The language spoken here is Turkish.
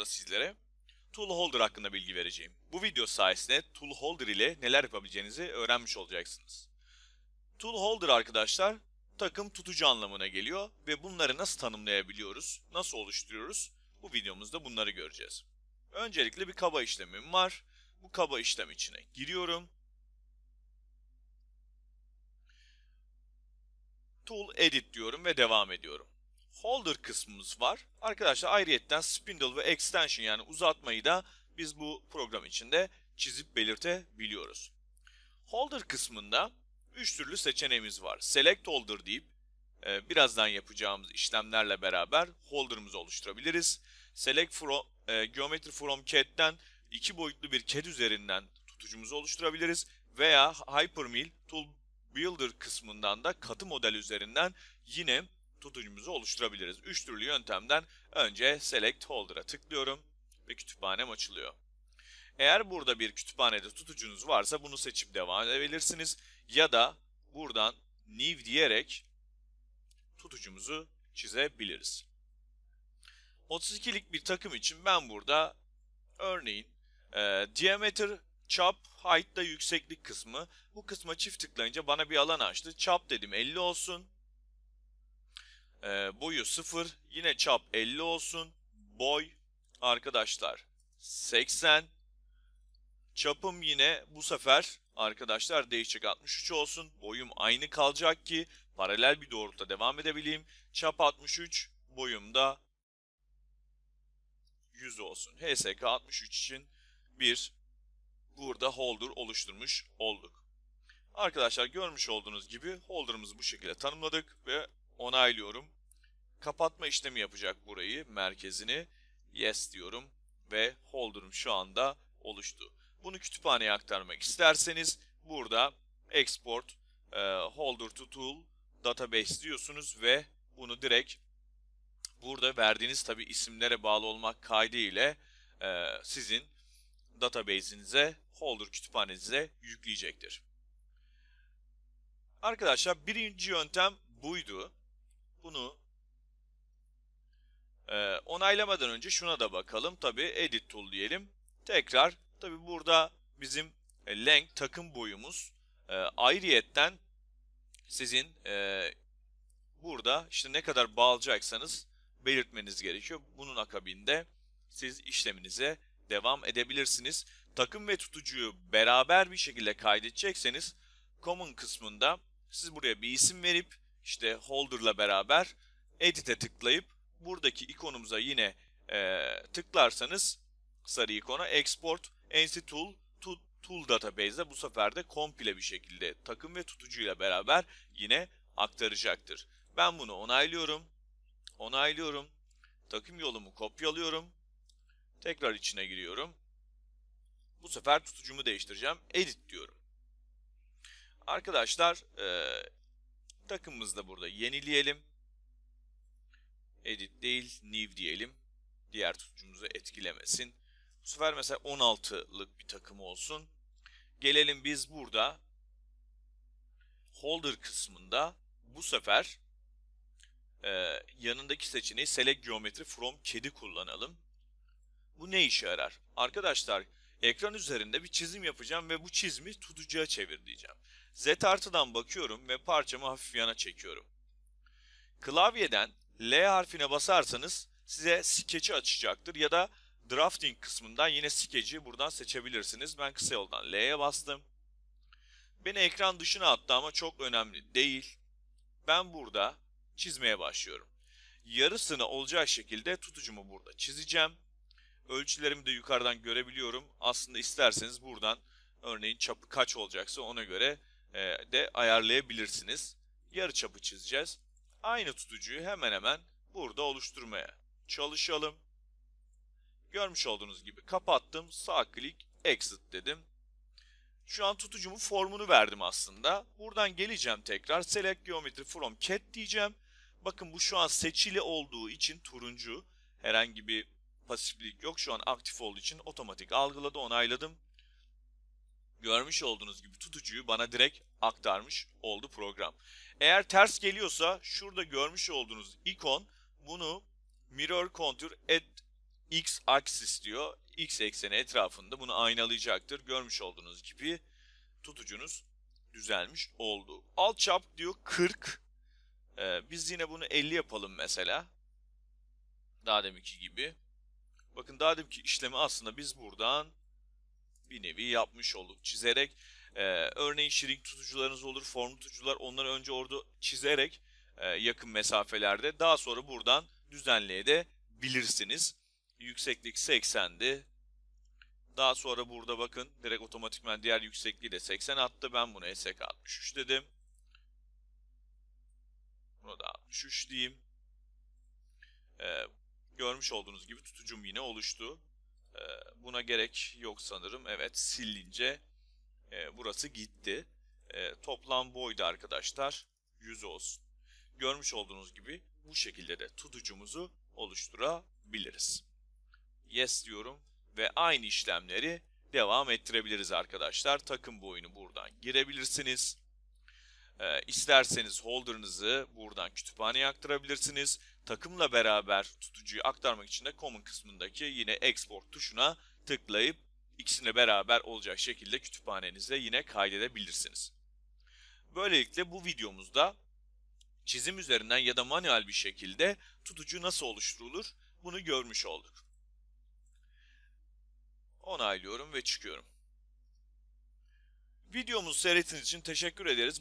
videomuzda sizlere Tool Holder hakkında bilgi vereceğim. Bu video sayesinde Tool Holder ile neler yapabileceğinizi öğrenmiş olacaksınız. Tool Holder arkadaşlar takım tutucu anlamına geliyor ve bunları nasıl tanımlayabiliyoruz, nasıl oluşturuyoruz bu videomuzda bunları göreceğiz. Öncelikle bir kaba işlemim var. Bu kaba işlem içine giriyorum. Tool Edit diyorum ve devam ediyorum. Holder kısmımız var. Arkadaşlar ayrıyetten spindle ve extension yani uzatmayı da biz bu program içinde çizip belirtebiliyoruz. Holder kısmında 3 türlü seçeneğimiz var. Select Holder deyip e, birazdan yapacağımız işlemlerle beraber holder'ımızı oluşturabiliriz. Select from, e, Geometry from CAD'den iki boyutlu bir CAD üzerinden tutucumuzu oluşturabiliriz. Veya Hypermill Tool Builder kısmından da katı model üzerinden yine tutucumuzu oluşturabiliriz. Üç türlü yöntemden önce Select Holder'a tıklıyorum ve kütüphanem açılıyor. Eğer burada bir kütüphanede tutucunuz varsa bunu seçip devam edebilirsiniz. Ya da buradan New diyerek tutucumuzu çizebiliriz. 32'lik bir takım için ben burada örneğin e, diameter, chop, height da yükseklik kısmı. Bu kısma çift tıklayınca bana bir alan açtı. Chop dedim 50 olsun. E, boyu 0. Yine chop 50 olsun. Boy arkadaşlar 80. Çapım yine bu sefer arkadaşlar değişecek 63 olsun. Boyum aynı kalacak ki paralel bir doğrultuda devam edebileyim. Çap 63, boyum da 100 olsun. HSK 63 için bir burada holder oluşturmuş olduk. Arkadaşlar görmüş olduğunuz gibi holder'ımızı bu şekilde tanımladık ve onaylıyorum. Kapatma işlemi yapacak burayı, merkezini. Yes diyorum ve holder'ım şu anda oluştu. Bunu kütüphaneye aktarmak isterseniz burada export e, holder to tool database diyorsunuz ve bunu direkt burada verdiğiniz tabi isimlere bağlı olmak kaydı ile e, sizin database'inize, holder kütüphanenize yükleyecektir. Arkadaşlar birinci yöntem buydu. Bunu e, onaylamadan önce şuna da bakalım. Tabi edit tool diyelim. Tekrar tabi burada bizim e, length takım boyumuz e, ayrıyetten sizin e, burada işte ne kadar bağlayacaksanız belirtmeniz gerekiyor. Bunun akabinde siz işleminize devam edebilirsiniz. Takım ve tutucuyu beraber bir şekilde kaydedecekseniz common kısmında siz buraya bir isim verip işte holder'la beraber edit'e tıklayıp buradaki ikonumuza yine e, tıklarsanız sarı ikona export NC Tool to Tool Database'de bu sefer de komple bir şekilde takım ve tutucuyla beraber yine aktaracaktır. Ben bunu onaylıyorum. Onaylıyorum. Takım yolumu kopyalıyorum. Tekrar içine giriyorum. Bu sefer tutucumu değiştireceğim. Edit diyorum. Arkadaşlar e, takımımızı da burada yenileyelim. Edit değil, new diyelim. Diğer tutucumuzu etkilemesin. Bu sefer mesela 16'lık bir takım olsun. Gelelim biz burada holder kısmında bu sefer e, yanındaki seçeneği select geometry from kedi kullanalım. Bu ne işe yarar? Arkadaşlar ekran üzerinde bir çizim yapacağım ve bu çizimi tutucuya çevir diyeceğim. Z artıdan bakıyorum ve parçamı hafif yana çekiyorum. Klavyeden L harfine basarsanız size sketch'i açacaktır ya da drafting kısmından yine sketch'i buradan seçebilirsiniz. Ben kısa yoldan L'ye bastım. Beni ekran dışına attı ama çok önemli değil. Ben burada çizmeye başlıyorum. Yarısını olacak şekilde tutucumu burada çizeceğim. Ölçülerimi de yukarıdan görebiliyorum. Aslında isterseniz buradan örneğin çapı kaç olacaksa ona göre e, de ayarlayabilirsiniz. Yarı çapı çizeceğiz. Aynı tutucuyu hemen hemen burada oluşturmaya çalışalım. Görmüş olduğunuz gibi kapattım. Sağ klik exit dedim. Şu an tutucumun formunu verdim aslında. Buradan geleceğim tekrar. Select Geometry from CAD diyeceğim. Bakın bu şu an seçili olduğu için turuncu. Herhangi bir pasiflik yok. Şu an aktif olduğu için otomatik algıladı, onayladım. Görmüş olduğunuz gibi tutucuyu bana direkt aktarmış oldu program. Eğer ters geliyorsa şurada görmüş olduğunuz ikon bunu Mirror Contour Add x aksis diyor. X ekseni etrafında bunu aynalayacaktır. Görmüş olduğunuz gibi tutucunuz düzelmiş oldu. Alt çap diyor 40. Ee, biz yine bunu 50 yapalım mesela. Daha deminki gibi. Bakın daha deminki işlemi aslında biz buradan bir nevi yapmış olduk. Çizerek e, örneğin şirin tutucularınız olur, form tutucular onları önce orada çizerek e, yakın mesafelerde daha sonra buradan düzenleyebilirsiniz. Yükseklik 80'di. Daha sonra burada bakın direkt otomatikman diğer yüksekliği de 80 attı. Ben bunu SK 63 dedim. Buna da 63 diyeyim. Ee, görmüş olduğunuz gibi tutucum yine oluştu. Ee, buna gerek yok sanırım. Evet silince e, burası gitti. E, toplam boyda arkadaşlar 100 olsun. Görmüş olduğunuz gibi bu şekilde de tutucumuzu oluşturabiliriz. Yes diyorum ve aynı işlemleri devam ettirebiliriz arkadaşlar. Takım boyunu buradan girebilirsiniz. Ee, isterseniz holder'ınızı buradan kütüphaneye aktarabilirsiniz. Takımla beraber tutucuyu aktarmak için de common kısmındaki yine export tuşuna tıklayıp ikisini beraber olacak şekilde kütüphanenize yine kaydedebilirsiniz. Böylelikle bu videomuzda çizim üzerinden ya da manuel bir şekilde tutucu nasıl oluşturulur bunu görmüş olduk. Onaylıyorum ve çıkıyorum. Videomuzu seyrettiğiniz için teşekkür ederiz.